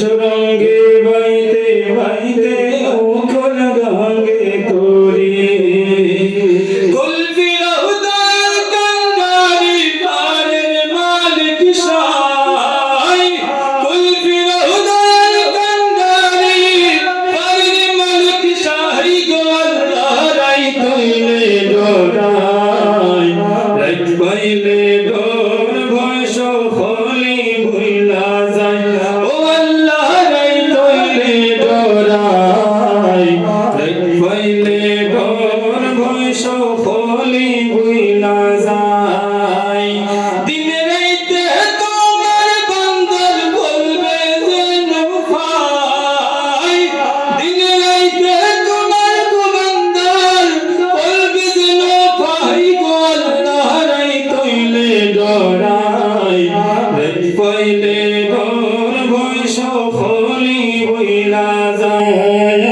Shabbat. সকলে বুইলা যায়। দিনে রাইতে তোমার বন্ধন বলবে যেন পাই দিনে রাইতে তোমার বন্ধন বলবে যেন পাই গোল নারাই তৈলে ডরাই রেত পয়লে ডর ভয় সকলে বুইলা যায়।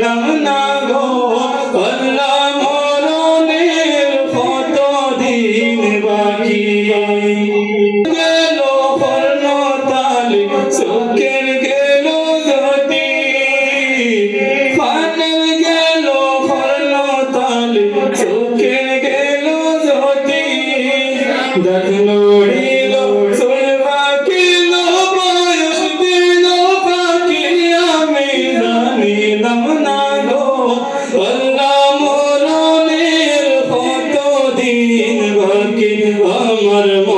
ছিলাম না গো, করলাম মরণের কত দিন বাকি। গেল কর্ণ তালে চোখের গেল গতি ফানের গেল কর্ণ তালে চোখের গেল গতি Allah'ım